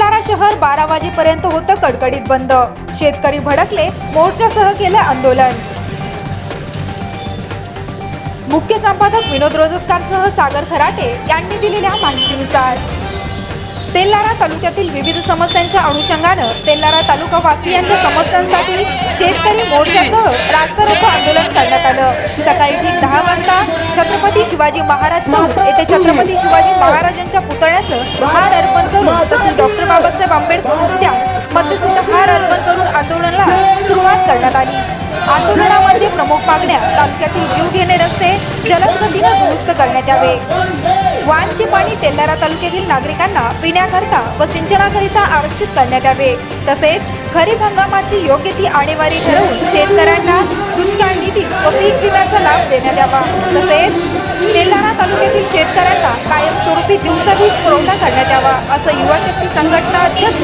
शहर बारा वाजेपर्यंत होतं कडकडीत बंद. शेतकरी भडकले मोर्चासह केलं आंदोलन. मुख्य संपादक विनोद रोजतकारसह सागर खराटे यांनी दिलेल्या माहितीनुसार तेल्लारा तालुक्यातील विविध समस्यांच्या अनुषंगानं तेल्लारा तालुका वासियांच्या समस्यांसाठी शेतकरी मोर्चासह रास्ता रोको आंदोलन करण्यात आलं. सकाळी ठीक दहा वाजता छत्रपती शिवाजी महाराज चौक. येथे छत्रपती शिवाजी महाराजांच्या पुतळ्याचं हार अर्पण करून तसेच डॉक्टर बाबासाहेब आंबेडकर पुतळ्यामध्ये सुद्धा हार अर्पण करून आंदोलनाला सुरुवात करण्यात आली. आंदोलनामध्ये प्रमुख मागण्या तालुक्यातील जीवघेणे रस्ते जलद गतीनं दुरुस्त करण्यात यावे. वानचे पाणी तेल्लारा तालुक्यातील नागरिकांना पिण्याकरता व सिंचनाकरिता आरक्षित करण्यात यावे. तसेच खरीप हंगामाची योग्य ती आणेवारी ठरवून शेतकऱ्यांना दुष्काळ निधी व पीक विम्याचा लाभ देण्यात यावा. तसेच तेल्लारा तालुक्यातील शेतकऱ्यांना कायमस्वरूपी दिवसावीज पुरवठा करण्यात यावा असं युवा शक्ती संघटना अध्यक्ष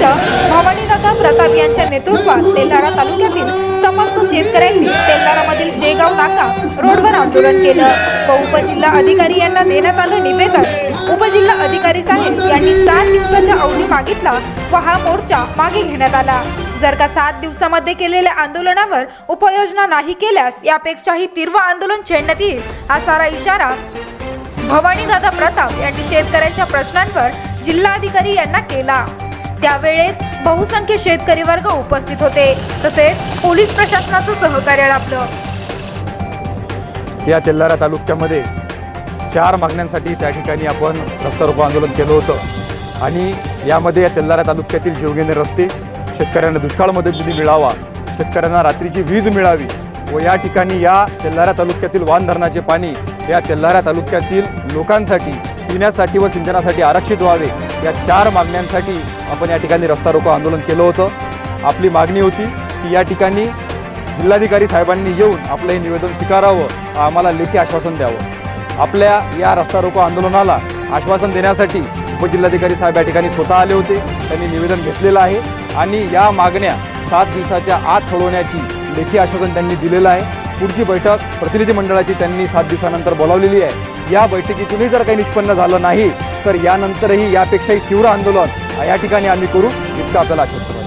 भवानीदादा प्रताप यांच्या नेतृत्वात तेलारा तालुक्यातील समस्त शेतकऱ्यांनी तेलारामधील शेगाव नाका रोडवर आंदोलन केलं. व उपजिल्हा अधिकारी यांना देण्यात आलं निवेदन. उपजिल्हा अधिकारी साहेब यांनी सात दिवसाच्या अवधी मागितला व हा मोर्चा मागे घेण्यात आला. जर का सात दिवसामध्ये केलेल्या आंदोलनावर उपाययोजना नाही केल्यास यापेक्षाही तीव्र आंदोलन छेडण्यात येईल हा सारा इशारा भवानीदादा प्रताप यांनी शेतकऱ्यांच्या प्रश्नांवर जिल्हाधिकारी यांना केला. त्यावेळेस बहुसंख्य शेतकरी वर्ग उपस्थित होते. तसेच पोलीस प्रशासनाचं सहकार्य लाभलं. या तेल्हारा तालुक्यामध्ये चार मागण्यांसाठी त्या ठिकाणी आपण रस्ता रोको आंदोलन केलं होतं. आणि यामध्ये या तेल्हारा तालुक्यातील जीवघेणे रस्ते शेतकऱ्यांना दुष्काळ मदत निधी मिळावा शेतकऱ्यांना रात्रीची वीज मिळावी व या ठिकाणी या तेल्हारा तालुक्यातील वान धरणाचे पाणी या तेल्हारा तालुक्यातील लोकांसाठी पिण्यासाठी व सिंचनासाठी आरक्षित व्हावे या चार मागण्यांसाठी आपण या ठिकाणी रस्ता रोको आंदोलन केलं होतं. आपली मागणी होती की या ठिकाणी जिल्हाधिकारी साहेबांनी येऊन आपलं हे निवेदन स्वीकारावं आम्हाला लेखी आश्वासन द्यावं. आपल्या या रस्ता रोको आंदोलनाला आश्वासन देण्यासाठी उपजिल्हाधिकारी साहेब या ठिकाणी स्वतः आले होते. त्यांनी निवेदन घेतलेलं आहे. आणि या मागण्या सात दिवसाच्या आत सोडवण्याची लेखी आश्वासन त्यांनी दिलेलं आहे. पुढची बैठक प्रतिनिधी मंडळाची त्यांनी सात दिवसानंतर बोलावलेली आहे. या बैठकीतूनही जर काही निष्पन्न झालं नाही तर यानंतरही यापेक्षाही तीव्र आंदोलन या ठिकाणी आम्ही करू इतकं आपल्याला आश्वस्त